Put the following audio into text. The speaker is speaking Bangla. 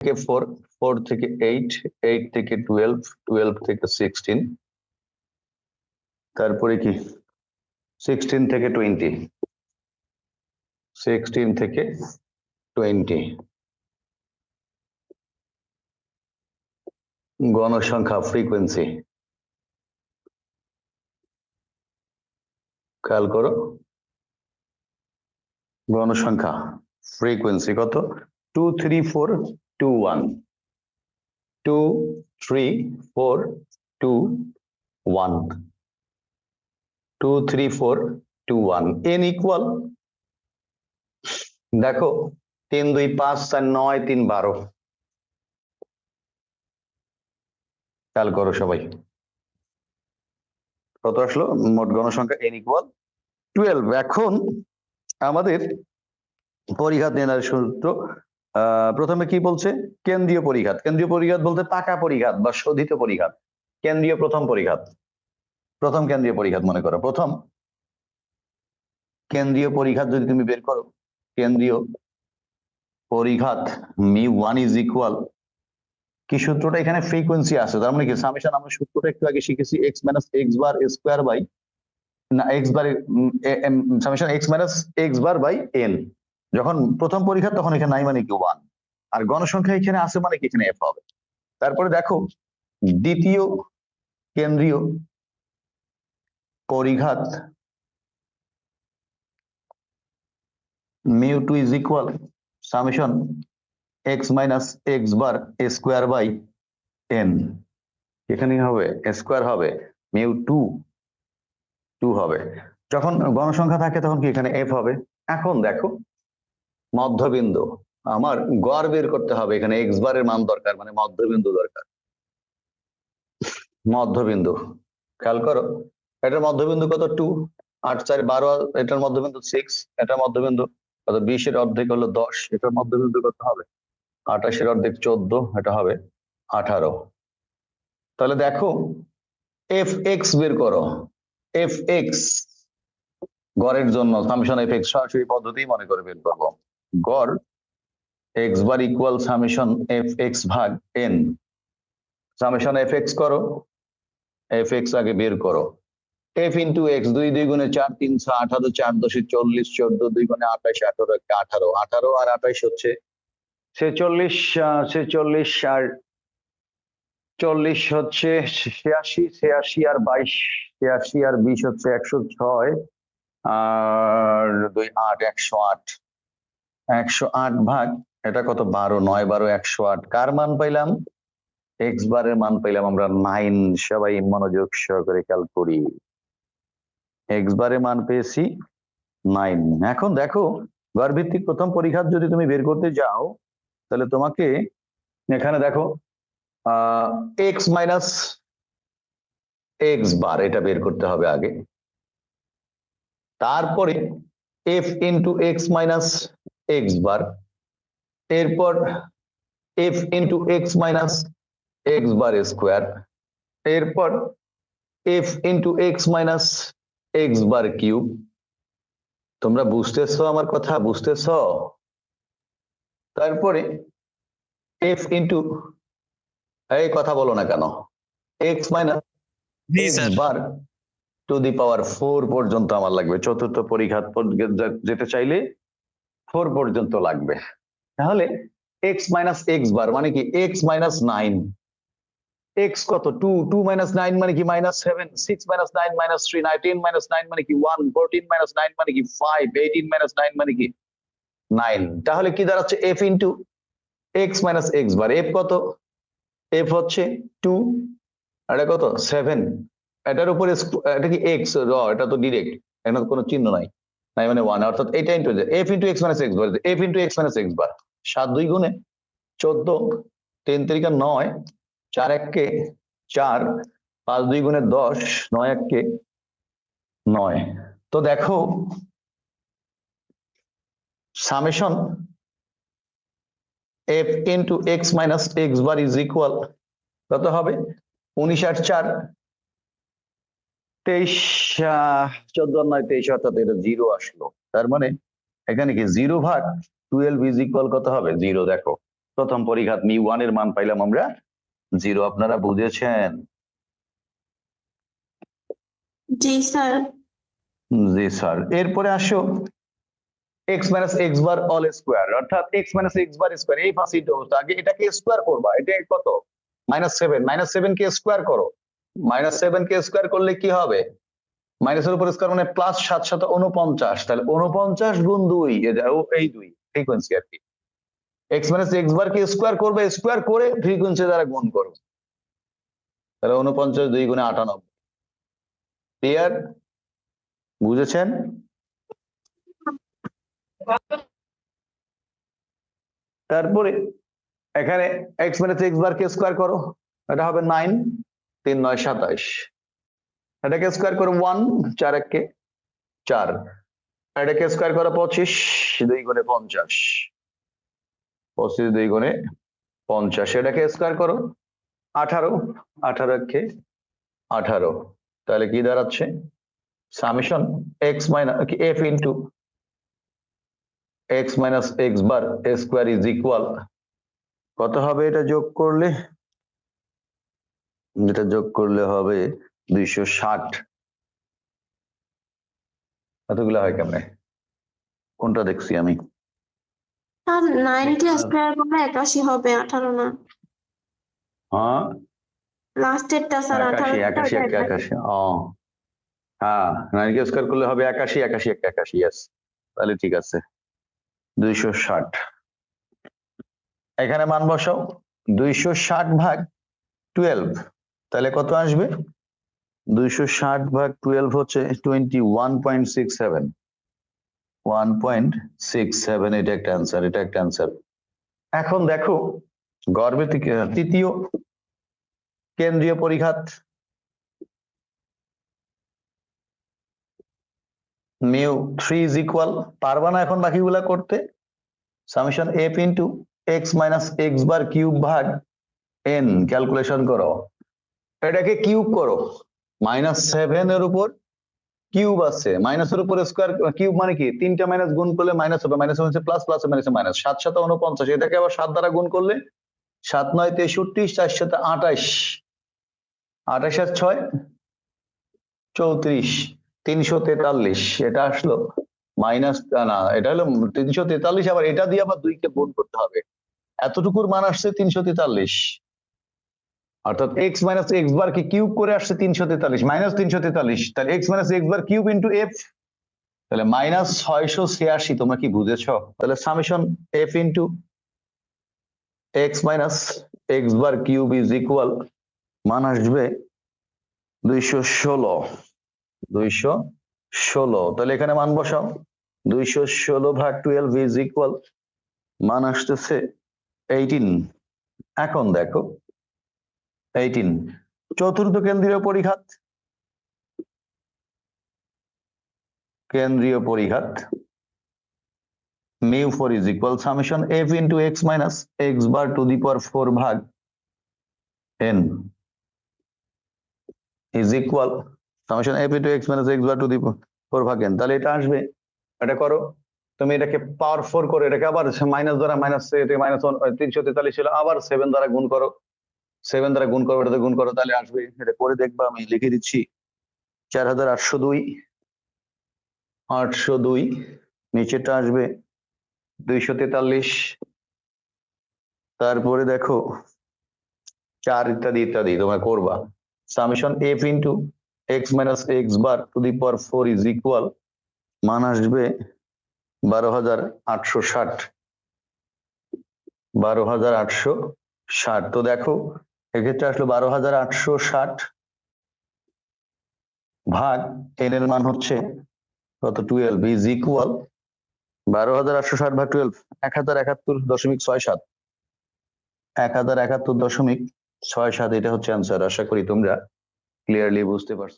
থেকে ফোর ফোর থেকে এইট এইট থেকে টুয়েলভ টুয়েলভ থেকে সিক্সটিন তারপরে কি? সিক্সটিন থেকে টোয়েন্টি সিক্সটিন থেকে টোয়েন্টি গণসংখ্যা ফ্রিকোয়েন্সি খেয়াল করো। গণসংখ্যা ফ্রিকোয়েন্সি কত? Two three four two one two three four two one two three four two one N equal দেখো, তিন, দুই, পাঁচ, চার, নয়, তিন, বারো। খেয়াল করো সবাই। কত আসলো? মোট গণসংখ্যা এন ইকুয়াল টুয়েলভ এখন আমাদের পরিঘাত নির্ণয়ের সূত্র প্রথমে কি বলছে? কেন্দ্রীয় পরিঘাত। কেন্দ্রীয় পরিঘাত বলতে পাকা পরিঘাত বা শোধিত পরিঘাত। কেন্দ্রীয় প্রথম পরিঘাত। প্রথম কেন্দ্রীয় পরিঘাত মনে করো। প্রথম কেন্দ্রীয় পরিঘাত যদি তুমি বের করো, কেন্দ্রীয় পরিঘাত মি ওয়ান ইজ ইকুয়াল। কি সূত্রটা এখানে ফ্রিকোয়েন্সি আছে? তার মানে কি? সামেশন আমরা সূত্রটা একটু আগে শিখেছি x minus x bar square by না x bar summation x minus x bar by N যখন প্রথম পরীক্ষা, তখন এখানে নাই মানে কি? ওয়ান আর গণসংখ্যা এখানে আছে মানে কি? এখানে এফ হবে। তারপরে দেখো, দ্বিতীয় কেন্দ্রীয় পরিঘাত mu two is equal summation x minus x bar A square by N এখানে হবে স্কোয়ার হবে মিউ টু টু হবে। যখন গণসংখ্যা থাকে, তখন কি এখানে এফ হবে? এখন দেখো মধ্যবিন্দু। আমার গড় বের করতে হবে, এখানে এক্স বারের মান দরকার মানে মধ্যবিন্দু দরকার। মধ্যবিন্দু, খেয়াল করো, এটার মধ্যবিন্দু কত? টু আট, চার, বারো, এটার মধ্যবিন্দু সিক্স এটার মধ্যবিন্দু কত? বিশের অর্ধেক হলো দশ, এটার মধ্যবিন্দু কত হবে? আঠাশের অর্ধেক চোদ্দ, এটা হবে আঠারো। তাহলে দেখো এফ এক্স বের করো এফ এক্স গড়ের জন্য সামেশন এফ এক্স সরাসরি পদ্ধতি মনে করে বের করব। গড় x bar equal summation f x ভাগ এন সামেশন এফ এক্স করো এফ এক্স আগে বের করো। এফ ইন্টু এক্স দুই দুই গুণে চার তিনশো আঠারো চার দশে চল্লিশ চোদ্দ দুই গুণে আঠাশ আঠারো একটা আঠারো আঠারো আর আঠাশ হচ্ছে ছেচল্লিশ ছেচল্লিশ আর চল্লিশ হচ্ছে ছিয়াশি ছিয়াশি আর বাইশ ছিয়াশি আর বিশ হচ্ছে একশো ছয় আর দুই আট একশো আট। একশো আট ভাগ, এটা কত? বারো, নয় বারো, একশো আট। কার মান পাইলাম? এক্স বারের মান পাইলাম আমরা নাইন সবাই মনোযোগ সহকারে খেয়াল করি। এক্স বারের মান পেয়েছি নাইন এখন দেখো গড় ভিত্তিক প্রথম পরীক্ষা যদি তুমি বের করতে যাও, তাহলে তোমাকে এখানে দেখো, ah x minus x bar এটা বের করতে হবে আগে। তারপরে f into x minus x bar এরপর f into x minus x bar square এরপর f into x minus x bar cube তোমরা বুঝতেছো আমার কথা? বুঝতেছো? তারপরে এফ ইন্টু এই কথা বলো না কেন? X minus x bar to the power four পর্যন্ত আমার লাগবে। চতুর্থ পরিঘাত পর- যেতে চাইলে ফোর পর্যন্ত লাগবে। তাহলে এক্স মাইনাস এক্স বার মানে কি? এক্স মাইনাস নাইন এক্স কত? টু টু মাইনাস নাইন মানে কি minus seven six minus nine minus three nine ten minus nine মানে কি ওয়ান ফোরটিন মাইনাস নাইন মানে কি ফাইভ এইটিন মাইনাস নাইন মানে কি নাইন তাহলে কি দাঁড়াচ্ছে? F into x minus x bar f কত? এফ হচ্ছে টু এটা কত? সেভেন এটার উপরে এটা কি এক্স র, এটা তো ডিরেক্ট এখানে কোনো চিহ্ন নাই। নাই মানে ওয়ান অর্থাৎ এটা into f into x minus x bar f into x minus x bar সাত দুই গুণে চোদ্দ তিন তারিখে নয়, চার এককে চার, পাঁচ দুই গুণে দশ, নয় এককে নয়। তো দেখো summation f into x minus x bar is equal কত হবে? উনিশ আট চার তেইশ চোদ্দ নয় তেইশ অর্থাৎ এটা জিরো আসলো। তার মানে এখানে কি জিরো ভাগ টুয়েলভ ইজ ইকুয়াল কত হবে? জিরো দেখো। প্রথম পরিঘাত মি ওয়ানের মান পাইলাম আমরা জিরো। আপনারা বুঝেছেন? জি স্যার। জি স্যার। এরপরে আসো। X minus x bar all square অর্থাৎ x minus x bar square এই হতো আগে এটাকে স্কোয়ার করবা এটা কত? মাইনাস সেভেন মাইনাস সেভেন কে স্কোয়ার করো। মাইনাস সেভেন কে স্কোয়ার করলে কি হবে? মাইনাসের উপর স্কোয়ার মানে প্লাস সাত সাত উনপঞ্চাশ তাহলে উনপঞ্চাশ গুণ দুই, এই দুই ফ্রিকোয়েন্সি আর কি। এক্স মাইনাস এক্স বার কে স্কোয়ার করবে, স্কোয়ার করে ফ্রিকোয়েন্সি দ্বারা গুণ করবে। তাহলে উনপঞ্চাশ দুই গুণে আটানব্বই। ক্লিয়ার বুঝেছেন? তারপরে এখানে এক্স মাইনাস এক্স বার কে স্কোয়ার করো, এটা হবে নাইন তিন নয় সাতাশ। এটাকে স্কোয়ার করো ওয়ান চার একে চার। এটাকে স্কোয়ার করো পঁচিশ, দুই গুণে পঞ্চাশ। পঁচিশ, দুই গুণে পঞ্চাশ। এটাকে স্কোয়ার করো আঠারো আঠারো একে আঠারো। তাহলে কি দাঁড়াচ্ছে? Summation x minus f into x minus x bar square is equal কত হবে এটা যোগ করলে? এটা যোগ করলে হবে দুইশো ষাট। এতগুলো হয় কেমনে? কোনটা দেখছি আমি? নাইনটি স্কোয়ার করলে একাশি হবে আঠারো না। হ্যাঁ? লাস্টেরটা স্যার আঠারো একাশি একাশি ও। হ্যাঁ স্কোয়ার করলে হবে একাশি একাশি একা একাশি ইয়াস তাহলে ঠিক আছে। দুইশো ষাট। এখানে মান বসাও। দুইশো ষাট ভাগ টুয়েলভ। তাহলে কত আসবে? দুইশো ষাট ভাগ টুয়েলভ হচ্ছে twenty one point six seven one point six seven এটা একটা অ্যান্সার এটা একটা অ্যান্সার এখন দেখো, গর্ভে তৃতীয় কেন্দ্রীয় পরিঘাত। মিউ থ্রি ইজ ইকুয়াল পারবা না এখন বাকিগুলা করতে? Summation f into x minus x bar cube ভাগ এন ক্যালকুলেশন করো। এটাকে কিউব করো। মাইনাস সেভেন এর উপর কিউব আছে। মাইনাসের উপর স্কোয়ার, কিউব মানে কি? তিনটা মাইনাস গুণ করলে মাইনাস হবে। মাইনাস হচ্ছে প্লাস প্লাস মাইনাস মাইনাস সাত সাথে উনপঞ্চাশ এটাকে আবার সাত দ্বারা গুণ করলে সাত নয় তেষট্টি, চার সাথে আঠাশ। আঠাশ আর ছয়, চৌত্রিশ। তিনশো তেতাল্লিশ, এটা আসলো মাইনাস, না, এটা হলো তিনশো তেতাল্লিশ, আবার এটা দিয়ে আবার দুইকে গুণ করতে হবে। এতটুকুর মান আসছে তিনশো তেতাল্লিশ। অর্থাৎ এক্স মাইনাস এক্স বার কে কিউব করে আসছে তিনশো তেতাল্লিশ মাইনাস তিনশো তেতাল্লিশ, তাহলে x minus x bar cube into f তাহলে মাইনাস ছয়শো ছিয়াশি, তোমরা কি বুঝেছ? তাহলে summation f into x minus x bar cube is equal মান আসবে দুইশো ষোলো দুইশো ষোলো, তাহলে এখানে মান বসাও, দুইশো ষোলো ভাগ টুয়েলভ ইজ ইকুয়াল মান আসতেছে এইটিন এখন দেখো এইটিন চতুর্থ কেন্দ্রীয় পরিঘাত কেন্দ্রীয় পরিঘাত mu four is equal summation f into x minus x bar to the power four ভাগ N is equal summation f into x minus x bar to the four ভাগ এন তাহলে এটা আসবে, এটা করো। তুমি এটাকে পাওয়ার ফোর করে, এটাকে আবার মাইনাস দ্বারা মাইনাস মাইনাস তিনশো তেতাল্লিশ ছিল আবার সেভেন দ্বারা গুণ করো। সেভেন দ্বারা গুণ করো এটাতে গুণ করো, তাহলে আসবে। এটা করে দেখবা, আমি লিখে দিচ্ছি। চার হাজার আটশো দুই আটশো দুই নিচেটা আসবে দুইশো তেতাল্লিশ। তারপরে দেখো, চার ইত্যাদি ইত্যাদি তোমরা করবা। Summation f into x minus x bar to the power four is equal, মান আসবে বারো হাজার আটশো ষাট। বারো হাজার আটশো ষাট। তো দেখো এক্ষেত্রে আসলো বারো হাজার আটশো ষাট ভাগ এন এর মান হচ্ছে কত? টুয়েলভ ইজ ইকুয়াল বারো হাজার আটশো ষাট ভাগ টুয়েলভ এক হাজার একাত্তর দশমিক ছয় সাত। এক হাজার একাত্তর দশমিক ছয় সাত, এটা হচ্ছে অ্যান্সার আশা করি তোমরা ক্লিয়ারলি বুঝতে পারছ।